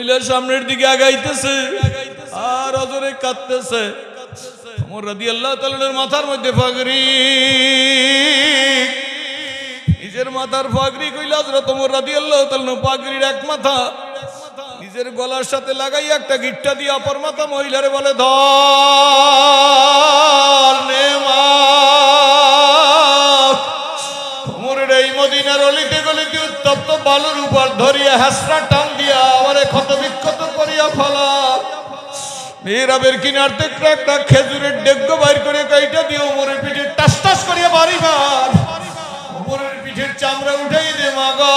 মহিলা সামনের দিকে আগাইতেছে, আর অজরে কাঁদতেছে। ওমর রাদিয়াল্লাহু তাআলার মাথার মধ্যে পাগড়ি নিজের মাথার পাগড়ি কইলা হযরত ওমর রাদিয়াল্লাহু তাআলা পাগড়ির এক মাথা। নিজের গলার সাথে লাগাই একটা গিট্টা দিয়ে অপর মাথা মহিলারে বলে নে মা উত্তপ্ত বালুর উপর ধরিয়া হাসরা টান ক্ষত বিক্ষত করিয়া ফেলা। মেয়েরাবের কিনার একটা খেজুরের ডেগ্গ বাইর করে কাইটা দিয়ে ওমরের পিঠে টাস টাস করিয়া বাড়ি মার। পিঠের চামড়া উঠাই দে মাগা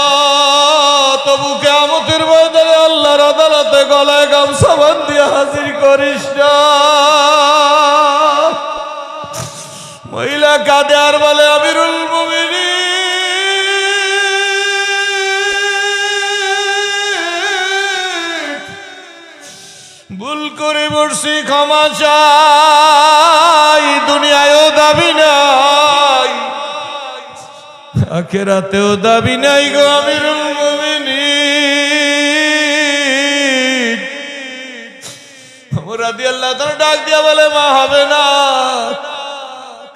তবু কেমতের ময়দানে আল্লাহর আদালতে গলায় গামছা বান্ধিয়া হাজির করিস না। মহিলা কাঁদে আর বলে বসছি ক্ষমা চাই, দুনিয়ায়ও দাবি নাই। আখেরাতেও দাবি নাই গো মুমিনিন। রাদি আল্লাহ তারা ডাক দিয়া বলে, মা, হবে না।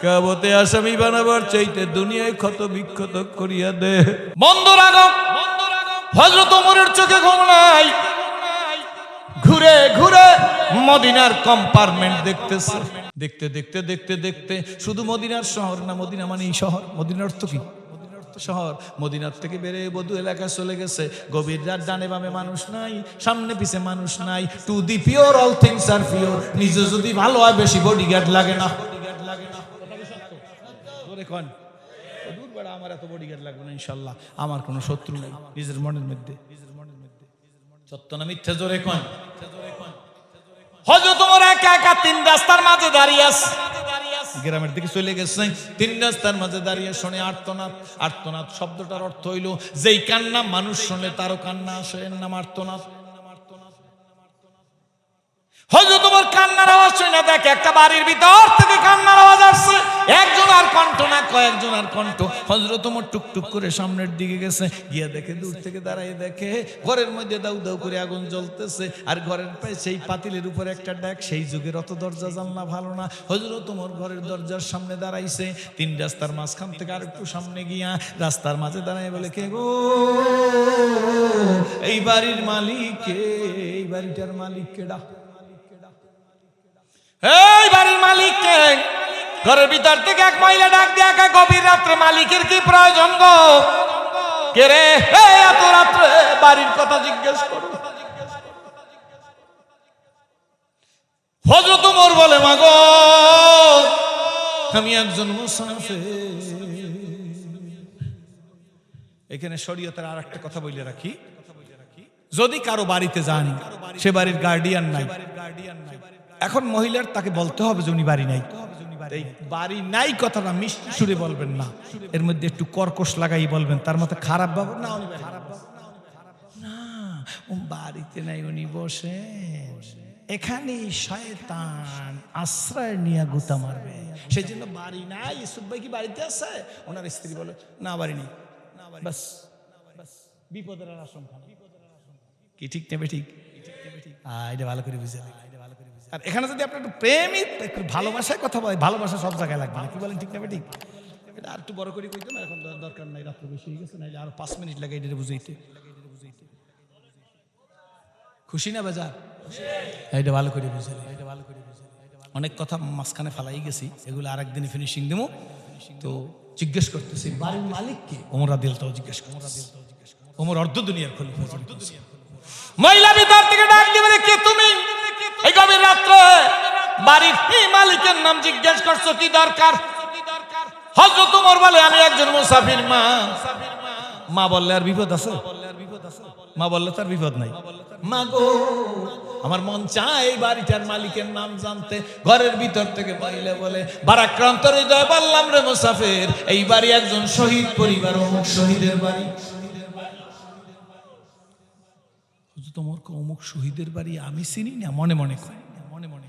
কাবতে আসামি বানাবার চাইতে দুনিয়ায় ক্ষত বিক্ষত করিয়া দে। ওমরের চোখে ঘুম নাই। ঘুরে ঘুরে মদিনার কম্পার্টমেন্ট দেখতেছে। দেখতে দেখতে দেখতে দেখতে শুধু মদিনার শহর না মদিনা মানে এই শহর? মদিনার অর্থ কি? শহর। মদিনার থেকে বেড়ে বধু এলাকায় চলে গেছে। গভীর রাত ডানে বামে মানুষ নাই, সামনে পিছে মানুষ নাই। To the pure all things R pure নিজে যদি ভালো হয়, বেশি বডিগার্ড লাগে না। আমার এত বডিগার্ড লাগবে না, ইনশাল্লাহ। আমার কোনো শত্রু নেই নিজের মনের মধ্যে নিজের মনের মধ্যে। সত্য না মিথ্যা? জোরে কন। হজরত তোমার একা একা তিন রাস্তার মাঝে দাঁড়িয়ে আছে। গ্রামের দিকে চলে গেছে। তিন রাস্তার মাঝে দাঁড়িয়ে শোনে আর্তনাদ। আর্তনাদ শব্দটার অর্থ হইল, যেই কান্না মানুষ শোনে তারও কান্না আসে। নাম আর্তনাদ। হয়তো তোমার কান্নার আওয়াজ শুনে দেখ, একটা বাড়ির ভিতর থেকে কান্নার আওয়াজ আসছে। একজন আর কণ্ঠ না, কয়েকজন আর কণ্ঠ। হজরত তোমার টুকটুক করে সামনের দিকে গেছে, গিয়া দেখে দূর থেকে দাঁড়াই দেখে ঘরের মধ্যে দাউ দাউ করে আগুন জ্বলতেছে, আর ঘরের প্রায় সেই পাতিলের উপর একটা ডাক, সেই যুগের অত দরজা জানলা ভালো না। হজরত তোমার ঘরের দরজার সামনে দাঁড়াইছে, তিন রাস্তার মাঝখান থেকে আর একটু সামনে গিয়া রাস্তার মাঝে দাঁড়াই বলে, কে গো? এই বাড়ির মালিক এই বাড়িটার মালিক কেডা এই বাড়ির মালিককে ঘরের ভিতর থেকে এক মহিলা ডাক দিয়ে একা গভীর রাত্রে মালিকের কি প্রয়োজন গো? কে রে? এত রাত্রে বাড়ির কথা জিজ্ঞেস করো। হজরত মোর বলে, মাগো, আমি একজন মুসাফির। এখানে শরীয়তের আর একটা কথা বলে রাখি। যদি কারও বাড়িতে যান, সে বাড়ির গার্ডিয়ান নাই। এখন মহিলার তাকে বলতে হবে যে উনি বাড়ি নাই। বাড়ি নাই কথাটা মিষ্টি সুরে বলবেন না। এর মধ্যে একটু কর্কশ লাগাই বলবেন, তার মতো খারাপ ভাবো না বাড়িতে নাই, উনি বসে এখানে শয়তান আশ্রয় নিয়ে গুতা মারবে। সেই জন্য বাড়ি নাই। ইসুফ ভাই কি বাড়িতে আছে? ওনার স্ত্রী বলে, না, বাড়ি নেই। বাস। বিপদের আশঙ্কা। কি ঠিক নেবে ঠিক? এটা ভালো করে বুঝে আর এখানে যদি আপনি একটু প্রেমই একটু ভালোবাসায় কথা বলেন, ভালোবাসা সব জায়গায় লাগবে না। কি বলেন, ঠিক নেবে ঠিক এটা আর একটু বড় করে কইতে না এখন দরকার নাই, রাত্রে বেশি হয়ে গেছে না আরও পাঁচ মিনিট লাগে এটা বুঝাইতে। খুশি না বাজার? এটা ভালো করে বুঝে এটা ভালো করে বুঝে অনেক কথা মাঝখানে ফালাই গেছি, এগুলো আর একদিন ফিনিশিং দেবো তো জিজ্ঞেস করতেছি, বাড়ির মালিক কে? ওমর আদিল তো জিজ্ঞেস করতেছি। ওমর অর্ধ দুনিয়ার খলিফা অর্ধ দুনিয়ার মহিলা ভিতর থেকে ডাক দিবে, কে? তুমি রাত্রে বাড়ির মালিকের নাম জিজ্ঞেস করছ, কি দরকার? হজরত উমর বলে, আমি একজন মুসাফির মা। মা বললে, আর বিপদ আছে? মা বললে, তার বিপদ নাই। মা গো, আমার মন চায় এই বাড়িটার মালিকের নাম জানতে। ঘরের ভিতর থেকে পাইলে বলে, বারাক্রান্ত হৃদয় বললাম রে মুসাফির। এই বাড়ি একজন শহীদ পরিবার অমুক শহীদের বাড়ি। হুজুর তোমার অমুক শহীদের বাড়ি আমি চিনি না, মনে মনে কয় মনে মনে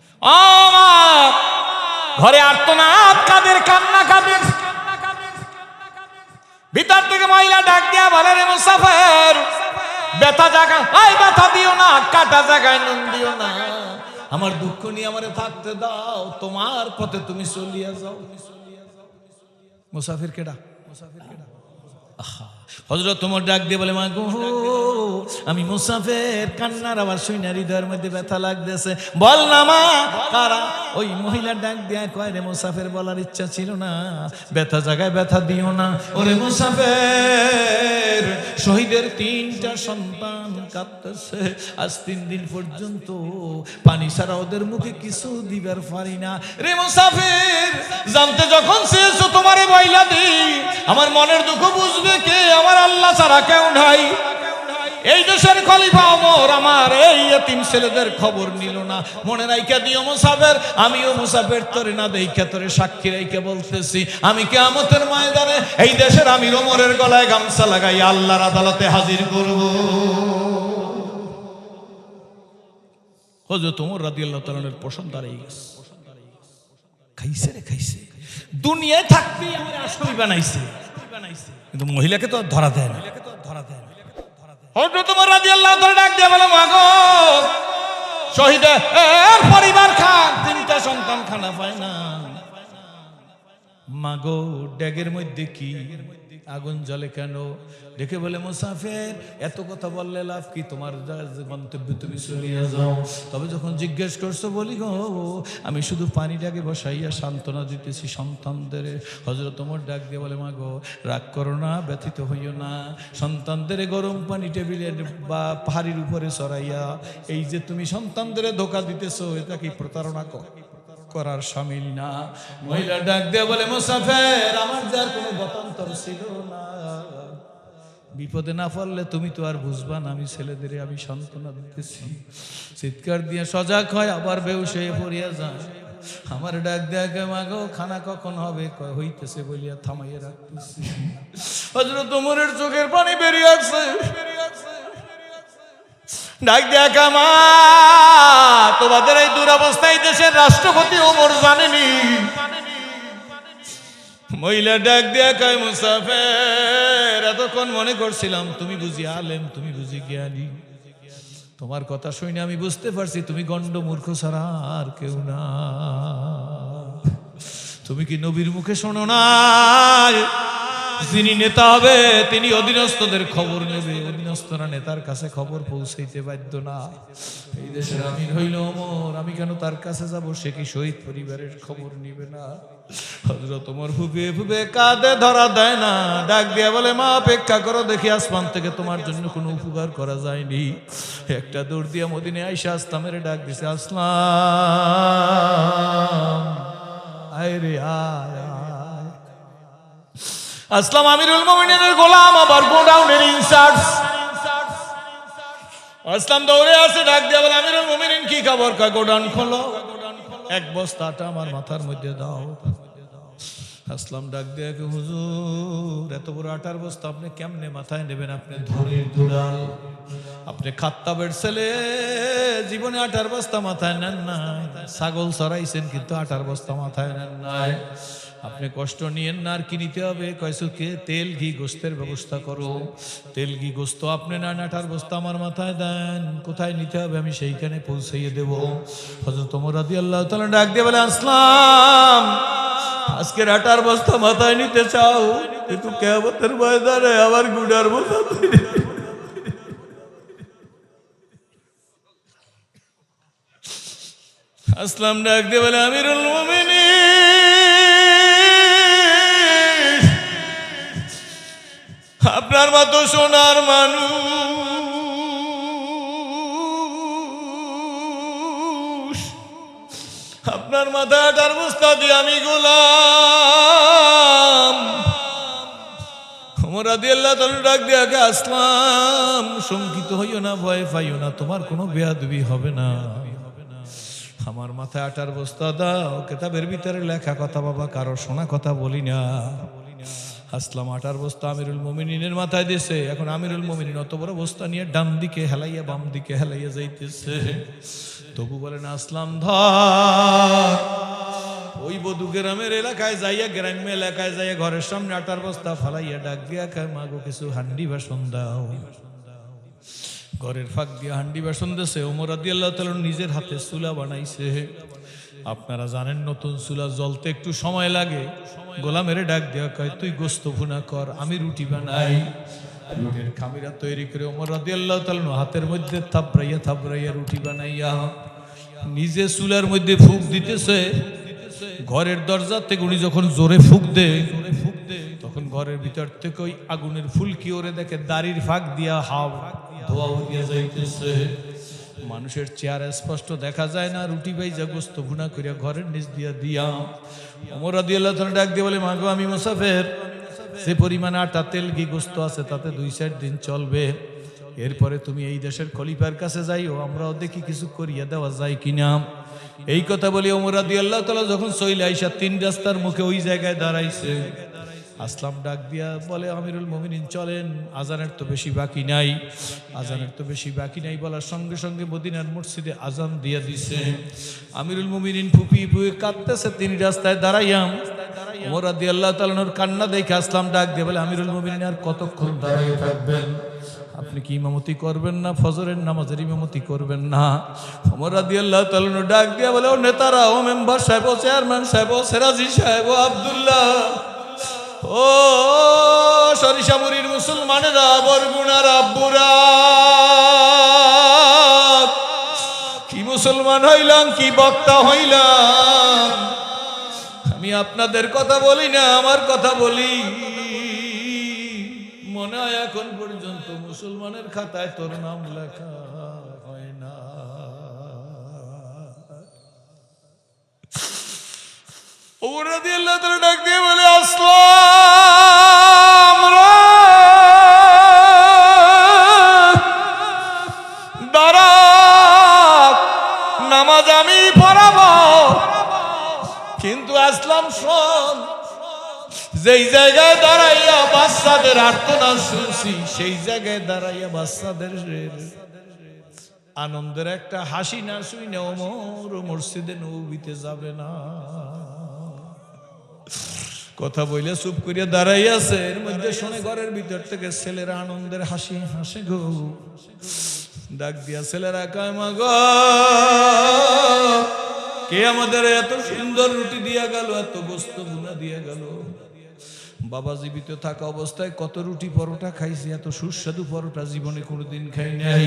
ঘরে আর্তনাদ, কাদের কান্না কাদের? ভিতর থেকে মহিলা ডাক দিয়া বলে রে মুসাফের, ব্যথা জায়গা আই ব্যথা দিও না, কাটা জায়গায় নুন দিও না। আমার দুঃখ নিয়ে আমারে থাকতে দাও, তোমার পথে তুমি চলিয়া যাও। মুসাফির কেডা মুসাফির কেডা হজরত তোমার ডাক দিয়ে বলে, মা গো, আমি মুসাফের কান্নার আবার শুনে হৃদয়ের মধ্যে ব্যথা লাগতেছে। বল না মা, কারা? ওই মহিলা ডাক দেয়া কয়, রে মুসাফের বলার ইচ্ছা ছিল না, ব্যথা জায়গায় ব্যথা দিও না। ওরে মুসাফের শহীদের তিনটা সন্তান কাঁদতেছে আজ তিন দিন পর্যন্ত পানি ছাড়া ওদের মুখে কিছু দিবার পারি না। রে মুসাফির, জানতে যখন শেষ তোমারে বইলা দি আমার মনের দুঃখ বুঝবে কে? আমার আল্লাহ ছাড়া কেউ নাই। এই দেশের খলিফা ওমর, আমার এই তিন ছেলেদের খবর নিল না। মনে রাইকা দিও মুসাফের, আমিও মুসাফের তোরে না দেখা তোরে সাক্ষী রাইকা বলতেছি। আমি কেয়ামতের ময়দানে এই দেশের আমির ওমরের গলায় গামছা লাগাই আল্লাহর আদালতে হাজির করব। হজরত ওমর রাদিয়াল্লাহু তাআলার পছন্দ দাঁড়িয়ে গেছে। খাইছে রে খাইছে। দুনিয়ায় থাকতেই আমার আসামি বানাইছে। কিন্তু মহিলাকে তো ধরা দেয় না। ধরা দেয় হজরত ডাক দিয়ে বলে মাগো শহীদের পরিবার খান। তিনটা সন্তান খানা পায় না। মাগো ড্যাগের মধ্যে কি আগুন জলে কেন? দেখে বলে, মুসাফের, এত কথা বললে লাভ কি? তোমার গন্তব্যে তুমি চলিয়ে যাও। তবে যখন জিজ্ঞেস করছ, বলি গো, আমি শুধু পানিটাকে বসাইয়া সান্ত্বনা দিতেছি সন্তানদের। হজরত তোমার ডাক দিয়ে বলে, মা গো, রাগ করো না, ব্যথিত হইও না। সন্তানদের গরম পানি টেবিলে বা পাহাড়ির উপরে চড়াইয়া এই যে তুমি সন্তানদের ধোকা দিতেছো, এটা কি প্রতারণা কর? করার সামিল না। মহিলা ডাক দিয়ে বলে, মুসাফের, আমার যার কোনো গতান্তর ছিল না। বিপদে না পড়লে তুমি তো আর বুঝবা না, আমি ছেলেদের আমি সান্ত্বনা দিতেছি। চিৎকার দিয়ে সজাগ হয়, আবার বেউস হয়ে পড়িয়া যায়। আমার ডাক দেখে মাগো, খানা কখন হবে? হইতেছে বলিয়া থামাইয়া রাখতেছি। হজরত ওমরের চোখের পানি বেরিয়ে আসছে। ডাক দেখা মা? তোমাদের এই দুরবস্থায় দেশের রাষ্ট্রপতি ওমর জানেনি। মহিলা ডাক দিয়া কয়, মুসাফের, এতক্ষণ মনে করছিলাম তুমি বুঝি আলেম, তুমি বুঝি জ্ঞানী। তোমার কথা শুনে আমি বুঝতে পারছি তুমি গণ্ড মূর্খ ছাড়া আর কেউ না। তুমি কি নবীর মুখে শোনো না যিনি নেতা হবে, তিনি অধীনস্থদের খবর নেবে। অধীনস্থরা নেতার কাছে খবর পৌঁছাইতে বাধ্য না। এই দেশের আমি হইল অমর। আমি কেন তার কাছে যাব? সে কি শহীদ পরিবারের খবর নিবে না? হজরত তোমার ফুবে ফুবে কাঁদে, ধরা দেয় না। ডাক দিয়া বলে, মা, অপেক্ষা করো, দেখি আসমান থেকে তোমার জন্য কোনো উপকার করা যায়নি। একটা দৌড় দিয়া মদিনে আইসা আসলামের ডাক দিছে, আসলাম। আসলাম আমিরুল মোমিনের গোলাম, আবার গোডাউনের ইনচার্জ আসলাম দৌড়ে আসে, ডাক দিয়ে বলে, আমিরুল মোমিনিন, কি খবর? কয়, গোডাউন খোলো। এক বস্তাটা আমার মাথার মধ্যে দাও। আসলাম ডাক দিয়ে কে হুজুর, এত বড় আটার বস্তা আপনি কেমনে মাথায় নেবেন? আপনি ধনির দুলাল। আপনি খাত্তাবের ছেলে, জীবনে আটার বস্তা মাথায় নেন নাই। ছাগল চড়াইছেন কিন্তু আটার বস্তা মাথায় নেন নাই। আপনি কষ্ট নিয়েন না আর কি নিতে হবে? কয়সুকে তেল, ঘি, গোস্তের ব্যবস্থা করো। তেল, ঘি, গোস্ত আপনি না আটার বস্তা আমার মাথায় দেন। কোথায় নিতে হবে? আমি সেইখানে পৌঁছাইয়ে দেব। হজরত মোরাদি আল্লাহ তালা ডাক দিয়ে বলে, আসলাম। আজকের আটার বস্তা মাথায় নিতে চাও, কিন্তু কেবতের ময়দানে আবার গুড়ার বস্তা আসলাম, ডাক দিয়ে বলে, আমিরুল মুমিনিন। আপনার মতো সোনার মানুষ। আপনার বস্তা দিয়ে আমি গোলাম। আসলাম। শঙ্কিত হইও না, ভয় পাইও না, তোমার কোনো বেয়াদবি হবে না। আমার মাথায় আটার বস্তা দাও, কেতাবের ভিতরে লেখা কথা বাবা, কারও শোনা কথা বলি না। আসলাম আটার বস্তা আমিরুল মোমিনের মাথায় দিছে। এখন আমিরুল মোমিনিন অত বড় বস্তা নিয়ে ডান দিকে হেলাইয়া বাম দিকে হেলাইয়া যাইতেছে। তবু বলেন আসলাম, ধর। ওই বধু গ্রামের এলাকায় যাইয়া, গ্রাম্য এলাকায় যাইয়া ঘরের সামনে আটার বস্তা ফালাইয়া ডাক দিয়া মাগো, কিছু হান্ডি বাসন দাও ঘরের ফাঁক দিয়ে হান্ডি বাসন দেশে ওমর আদি আল্লাহ তালা নিজের হাতে চুলা বানাইছে। আপনারা জানেন নতুন চুলা জ্বলতে একটু সময় লাগে। গোলামের ডাক দেওয়া কয়, তুই গোস্ত ভুনা কর, আমি রুটি বানাই। রুটির খামিরা তৈরি করে ওমর রাদি আল্লাহ তালন হাতের মধ্যে থাপড়াইয়া থাপড়াইয়া রুটি বানাইয়া নিজে চুলার মধ্যে ফুক দিতেছে। ঘরের দরজা থেকে উনি যখন জোরে ফুক দে তখন ঘরের ভিতর থেকে ওই আগুনের ফুলকি ওরে দেখে দাড়ির ফাঁক দিয়া হাও ধোয়া হইয়া যাইতেছে। মানুষের চেহারা স্পষ্ট দেখা যায় না, রুটি বাইজা গোস্ত ভুনা করিয়া ঘরের নিচ দিয়া দিয়া। রাদি আল্লাহ তাআলা ডাক দিয়ে বলে মাগো আমি মুসাফের। যে পরিমাণ আটা, তেল, ঘি, গোস্ত আছে, তাতে দুই চার দিন চলবে। এরপরে তুমি এই দেশের খলিফার কাছে যাইও, আমরাও দেখি কিছু করিয়া দেওয়া যায় কিনা। এই কথা বলি ওমর রাদি আল্লাহ তালা যখন সইলে আইসা তিন রাস্তার মুখে ওই জায়গায় দাঁড়াইছে। আসলাম ডাক দিয়া বলে, আমিরুল মমিনিন, চলেন। আজানের তো বেশি বাকি নাই। আজানের তো বেশি বাকি নাই বলার সঙ্গে সঙ্গে মদিনার মসজিদে আজান দিয়া দিছে। আমিরুল মমিনিন ফুপি ফুয়ে কাঁদতেছে, তিনি রাস্তায় দাঁড়াইয়াম। ওমর আল্লাহ তালানোর কান্না দেখে আসলাম ডাক দিয়ে বলে, আমিরুল মমিনিন, আর কতক্ষণ দাঁড়িয়ে থাকবেন? আপনি কি ইমামতি করবেন না? ফজরের নামাজের ইমামতি করবেন না? ওমর রাদি আল্লাহ তালানো ডাক দিয়ে বলে, ও নেতারা, ও মেম্বার সাহেব, ও চেয়ারম্যান সাহেব, ও সেরাজি সাহেব, ও আবদুল্লাহ ও সরিষামুরির মুসলমানেরা, বরগুনার আব্বুরা। কি মুসলমান হইলাম, কি বক্তা হইলাম? আমি আপনাদের কথা বলি না, আমার কথা বলি। মনে হয় এখন পর্যন্ত মুসলমানের খাতায় তোর নাম লেখা। ওমর রাদিয়াল্লাহু তাআলা ডাক দিয়ে বলে, আসলাম দাঁড়া, নামাজ আমি পড়াবো। কিন্তু আসলাম শোন, যেই জায়গায় দাঁড়াইয়া বাচ্চাদের আর্তনা শুনছি, সেই জায়গায় দাঁড়াইয়া বাচ্চাদের আনন্দের একটা হাসি না শুই না ওমর মসজিদে নৌবিতে যাবে না। কথা বইলে চুপ করিয়া দাঁড়াই আছে। এর মধ্যে শুনে ঘরের ভিতর থেকে ছেলেরা আনন্দের হাসি, হাসে গো। ডাক দিয়া ছেলেরা কয়, মা গো, কে আমাদের এত সুন্দর রুটি দিয়া গেল, এত গোস্ত গুনা দিয়া গেল? বাবা জীবিত থাকা অবস্থায় কত রুটি পরোটা খাইছি, এত সুস্বাদু পরোটা জীবনে কোনোদিন খাই নাই।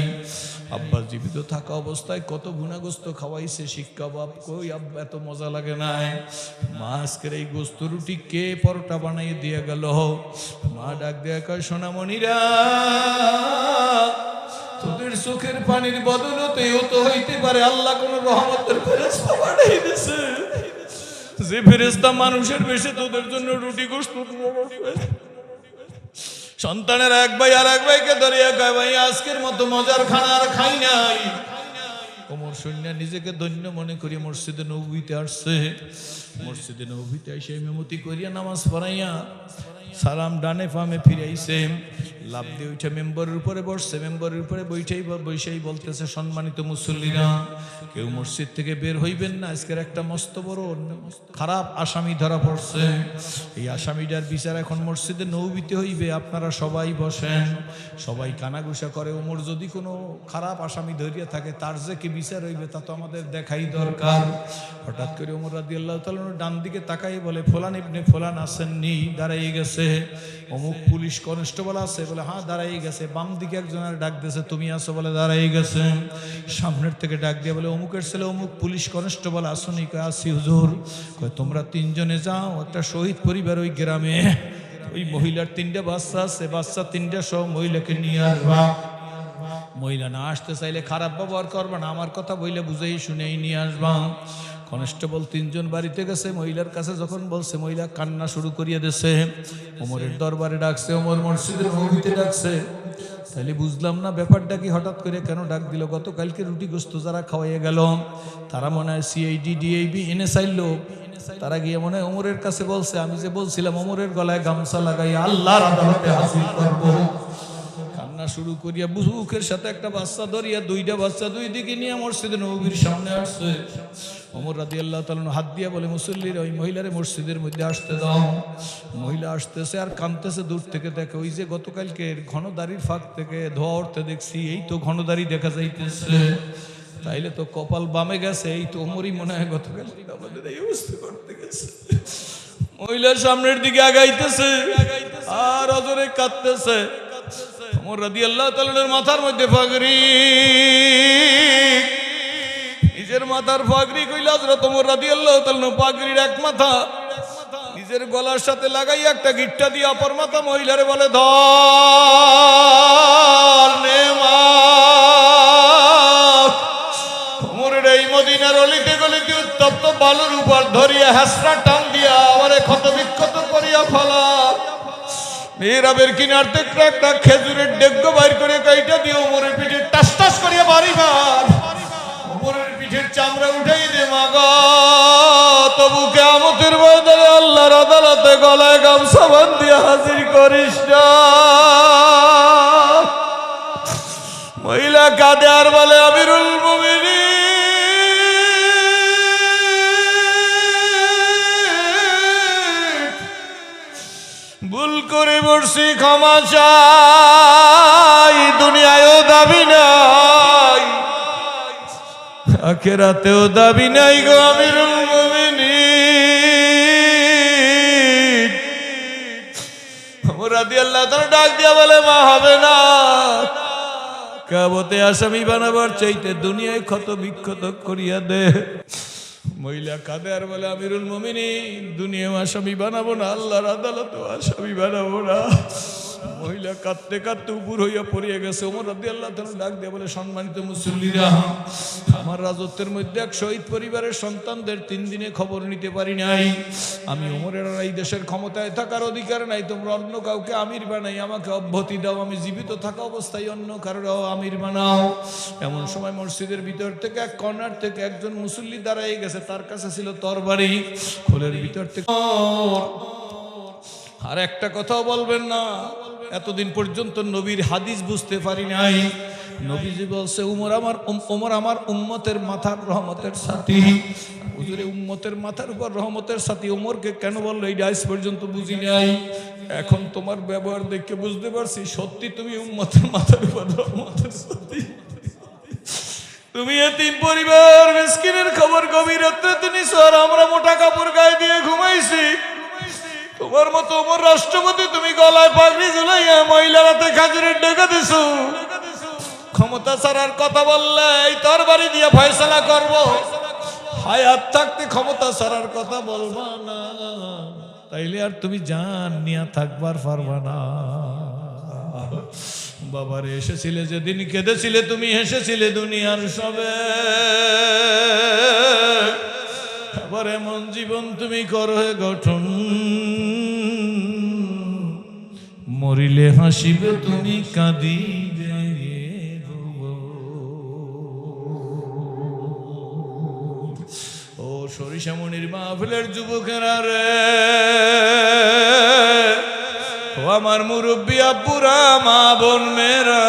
আব্বা জীবিত থাকা অবস্থায় কত গুণাগোস্ত খাওয়াইছে, শিক্ষা বাপ কই, আব্বা, এত মজা লাগে নাই। মা, আজকের এই গোস্ত রুটি কে পরোটা বানাইয়ে দিয়ে গেল? মা ডাক দেয়া কয়, সোনামণিরা, তোদের চোখের পানির বদলতেও তো হইতে পারে, আল্লাহ কোন রহমতের ফেরেশতা পাঠিয়ে দিছে। যে ফেরেস্তা মানুষের বেশে তোদের জন্য রুটি গোস্ত। সন্তানের এক ভাই আর এক ভাইকে ধরিয়া কয়, ভাই, আজকের মতো মজার খানা আর খাই নাই। ওমর সৈন্য নিজেকে ধন্য মনে করি মসজিদে নবীতে আসছে। মসজিদে নবীতে আসে মেমতি করিয়া নামাজ পড়াইয়া সালাম ডানে ফামে ফিরাইছে। লাভ দিয়ে উঠে মেম্বারের উপরে বসছে, মেম্বারের উপরে বৈঠাই বৈশাই বলতেছে, সম্মানিত মুসল্লিরা, কেউ মসজিদ থেকে বের হইবেন না, আজকের একটা মস্ত বড় খারাপ আসামি ধরা পড়ছে। এই আসামিটার বিচার এখন মসজিদে নৌবিতে হইবে, আপনারা সবাই বসেন, সবাই কানাঘুষা করে। ওমর যদি কোনো খারাপ আসামি ধরিয়া থাকে, তার যে কি বিচার হইবে তা তো আমাদের দেখাই দরকার। হঠাৎ করে ওমর রাদি আল্লাহ ডান দিকে তাকাই বলে, ফোলান ইবনে ফোলান আসেননি দাঁড়াই গেছে। অমুক পুলিশ কনস্টেবল আছে বলে হ্যাঁ দাঁড়াই গেছে। বাম দিকে একজনের ডাক দিয়েছে, তুমি আসো বলে দাঁড়াই গেছে। সামনের থেকে ডাক দিয়ে বলে, অমুকের ছেলে, অমুক পুলিশ কনস্টেবল, আসুনি। কয়, আসি হুজুর। কয়, তোমরা তিনজনে যাও, একটা শহীদ পরিবার ওই গ্রামে। ওই মহিলার তিনটা বাচ্চা আছে, বাচ্চা তিনটা সব মহিলাকে নিয়ে আসবা। মহিলা না আসতে চাইলে খারাপ ব্যবহার করবা না, আমার কথা বইলে বুঝেই শুনেই নিয়ে আসবা। কনস্টেবল তিনজন বাড়িতে গেছে, মহিলার কাছে যখন বলছে, মহিলা কান্না শুরু করিয়ে দিছে ওমরের দরবারে ডাকছে, ওমর মসজিদের নবীতে ডাকছে। তাহলে বুঝলাম না ব্যাপারটা কি, হঠাৎ করে কেন ডাক দিল? গতকালকে রুটি গোস্ত যারা খাওয়াইয়ে গেল, তারা মনে হয় সিআইডি ডিআইবি এনে চাইলো তারা গিয়ে মনে হয় ওমরের কাছে বলছে, আমি যে বলছিলাম, ওমরের গলায় গামছা লাগাই আল্লাহর আদালতে হাসিল করব। কান্না শুরু করিয়া বুকের সাথে একটা বাচ্চা ধরিয়া দুইটা বাচ্চা দুই দিকে নিয়ে মসজিদে নবীর সামনে আসছে। অমর রাদি আল্লাহ তালন হাত দিয়া বলে, মুসল্লির, ওই মহিলারে মসজিদের মধ্যে আসতে দাও। মহিলা আসতেছে আর কানতেছে দূর থেকে। দেখে ওই যে গতকালকে ঘনদারির ফাঁক থেকে ধোয়া উঠতে দেখছি, এই তো ঘনদারি দেখা যাইতেছে। তাইলে তো কপাল বামে গেছে, এই তো ওমরই মনে হয় গতকাল আমাদের এই অবস্থা করতে গেছে। মহিলার সামনের দিকে আগাইতেছে আর অজরে কাঁদতেছে। ওমর রাদি আল্লাহ তালনের মাথার মধ্যে পাগড়ি নিজের মাথার পাগড়ি কইলা হযরত ওমর রাদিয়াল্লাহু তাআলা পাগড়ির এক মাথা। নিজের গলার সাথে লাগাই একটা গিট্টা দিয়ে অপর মাথা মহিলারে বলে, ধর, নে মা এই মদিনার অলিতে গলিতে উত্তপ্ত বালুর উপর ধরিয়া হাসরা টান দিয়া আমারে ক্ষত বিক্ষত করিয়া ফেলা মেয়েরাবের কিনার থেকে একটা খেজুরের ডেগ্গ বাইর করে কাইটা দিয়ে ওমরের পিঠে টাস টাস করিয়া বাড়ি মার। ওমরের পিঠের চামড়া উঠাই দে মাগা তবু কেমতের ময়দানে আল্লাহর আদালতে গলায় গামছা বান্ধিয়া হাজির করিস না। মহিলা কাঁদে আর বলে, আমিরুল করে বসছি, ক্ষমা চাই, দুনিয়ায়ও দাবি নাই। আখেরাতেও দাবি নাই গো তার ডাক দিয়া বলে, মা, হবে না। কাবতে আসামি বানাবার চাইতে দুনিয়ায় ক্ষত বিক্ষত করিয়া দে। মহিলা কাঁদে আর বলে, আমিরুল মমিনি দুনিয়াও আসামি বানাবো না, আল্লাহর আদালত আসামি বানাবো না। মহিলা কাঁদতে কাঁদতে উপর হইয়া পড়িয়া গেছে। ওমর রাদি আল্লাহ ডাক দিয়ে বলে, সম্মানিত মুসল্লিরা আমার রাজত্বের মধ্যে এক শহীদ পরিবারের সন্তানদের তিন দিনে খবর নিতে পারি নাই। আমি ওমরের এই দেশের ক্ষমতায় থাকার অধিকার নাই, তোমরা অন্য কাউকে আমির বানাই, আমাকে অব্যাহতি দাও, আমি জীবিত থাকা অবস্থায় অন্য কারোরাও আমির বানাও। এমন সময় মসজিদের ভিতর থেকে এক কর্নার থেকে একজন মুসল্লি দাঁড়াই গেছে, তার কাছে ছিল তরবারি, খোলের ভিতর থেকে আর একটা কথাও বলবেন না, এতদিন পর্যন্ত নবীর হাদিস বুঝতে পারি নাই। নবীজি বলছে, উমর আমার উমর আমার উম্মতের মাথার রহমতের সাথী। হুজুরে, উম্মতের মাথার উপর রহমতের সাথী উমরকে কেন বলল? এই ডাইস পর্যন্ত বুঝি নাই। এখন তোমার ব্যবহার দেখে বুঝতে পারছি, সত্যি তুমি উম্মতের মাথার উপর রহমতের সাথী। তুমি তিন পরিবার, মিসকিনের খবর গভীর রাত্রে তিনি স্যার আমরা মোটা কাপড় গায়ে দিয়ে ঘুমাইছি। তোমার মতো ওমর রাষ্ট্রপতি তুমি গলায় পাগড়ি ঝুলাইয়া মহিলার হাতে খাজুরের ডেকে দিছো। ক্ষমতা ছাড়ার কথা বললে এই তোর বাড়ি দিয়ে ফয়সালা করব। হায়াত থাকতে ক্ষমতা ছাড়ার কথা বলবা না। তাইলে আর তুমি জান নিয়া থাকবার পারবা না। বাবারে, এসেছিলে যেদিন, কেঁদেছিলে তুমি, হেসেছিলে দুনিয়ার সবে। আবার এমন জীবন তুমি করো গঠন। মরিলে হাসিবে তুমি, কাঁদিবে সরিষামণির মাহফিলের যুবকেরা রে। ও আমার মুরব্বী আব্বুরা, মা বোন মেরা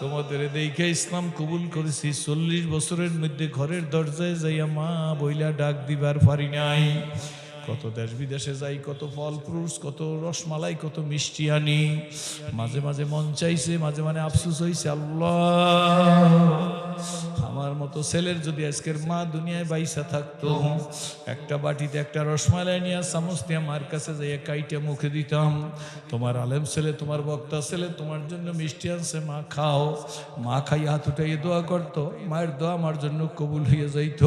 তোমাদের দেখে ইসলাম কবুল করেছি, চল্লিশ বছরের মধ্যে ঘরের দরজায় যাইয়া মা বইলা ডাক দিবার পারি নাই। কত দেশ বিদেশে যাই, কত ফল ফ্রুটস, কত রসমালাই, কত মিষ্টি আনি। মাঝে মাঝে মন চাইছে, মাঝে মাঝে আফসোস হয়েছে আল্লাহ। আমার মতো ছেলের যদি আজকের মা দুনিয়ায় বাইসা থাকতো, একটা বাটিতে একটা রসমালাই নিয়ে চামচ দিয়ে মার কাছে যাইয়া কাইটা মুখে দিতাম, তোমার আলেম ছেলে, তোমার বক্তা ছেলে, তোমার জন্য মিষ্টি আনছে, মা খাও। মা খাই হাত উঠাইয়ে দোয়া করতো, মায়ের দোয়া আমার জন্য কবুল হয়ে যাইত।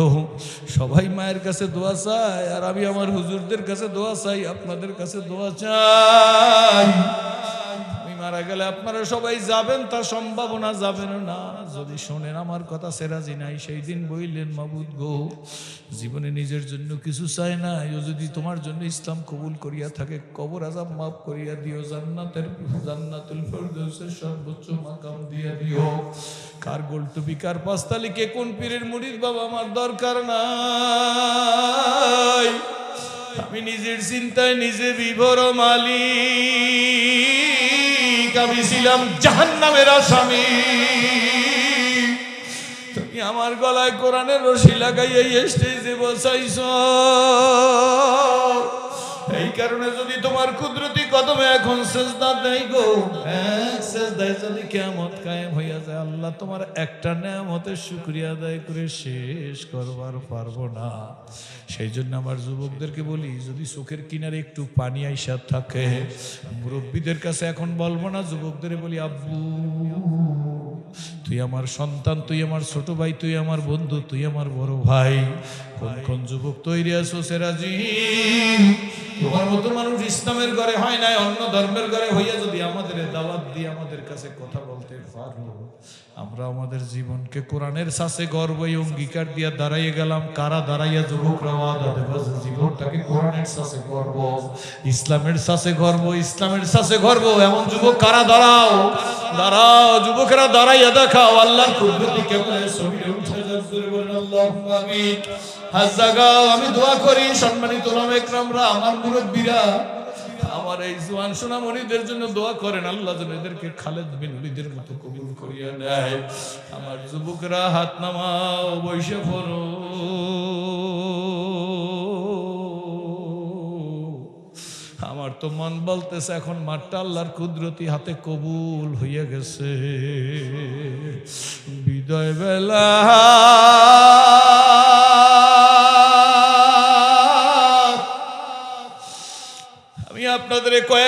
সবাই মায়ের কাছে দোয়া চায়, আর আমি আমার হুজুরদের কাছে দোয়া চাই, আপনাদের কাছে দোয়া চাই। মারা গেলে আপনারা সবাই যাবেন, তা সম্ভাবনা যাবেন না। যদি শোনেন আমার কথা সেরাজি নাই, সেই দিন বইলেন, মাবুদ গো, জীবনে নিজের জন্য কিছু চায় না ও যদি তোমার জন্য ইসলাম কবুল করিয়া থাকে, কবর আজাব মাফ করিয়া দিও। জান্নাতের, জান্নাতুল ফেরদৌসের সর্বোচ্চ মাকাম দিয়া দিও। কার গোল টুপি, কার পাস্তালি কে কোন পীরের মুড়ির বাবা আমার দরকার নাই। আমি নিজের চিন্তায় নিজে বিভোর মালিক। আমি ছিলাম জাহান্নামের আসামি। তুমি আমার গলায় কোরআনের রশি লাগাই এই স্টেজে বসাইছ। এই কারণে যদি তোমার কুদরতি কদমে এখন সেজদা দেই গো এক সেজদায় যদি কিয়ামত কায়েম হইয়া যায়, আল্লাহ তোমার একটা নেয়ামতের শুকরিয়া আদায় করে শেষ করবার পারব না। সেই জন্য আমার যুবকদেরকে বলি, যদি চোখের কিনারে একটু পানি আইসা থাকে, মুরব্বীদের কাছে এখন বলব না, যুবকদের বলি, আব্বু। তুই আমার সন্তান, তুই আমার ছোট ভাই, তুই আমার বন্ধু, তুই আমার বড় ভাই। কোন কোন যুবক তৈরি আছো সেরাজি তোমার মতো মানুষ ইসলামের ঘরে হয় নাই, অন্য ধর্মের ঘরে হইয়া যদি আমাদের দাওয়াত দিয়ে আমাদের কাছে কথা বলতে পারো। আমরা আমাদের জীবনকে কোরআনের সাথে গর্ব এই অঙ্গীকার দিয়া দাঁড়াইয়ে গেলাম। কারা দাঁড়াইয়া যুবকরা জীবনটাকে কোরআনের সাথে গর্ব, ইসলামের সাথে গর্ব, ইসলামের সাথে গর্ব। এমন যুবক কারা দাঁড়াও? দাঁড়াও, যুবকেরা দাঁড়াইয়া দেখাও। জাগাও, আমি দোয়া করি সম্মানিত আমার মুরব্বীরা। আমার এই জোয়ান সোনামণিদের জন্য দোয়া করেন, আল্লাহ যেন এদেরকে খালেদ বিন মতো কবুল করিয়া নেয়। আমার যুবকরা হাত নামাও বৈশে পড়ো। আমার তো মন বলতেছে, এখন মাঠটা আল্লাহর কুদরতি হাতে কবুল হইয়া গেছে। বিদয় বেলা। আপনাদের কয়েক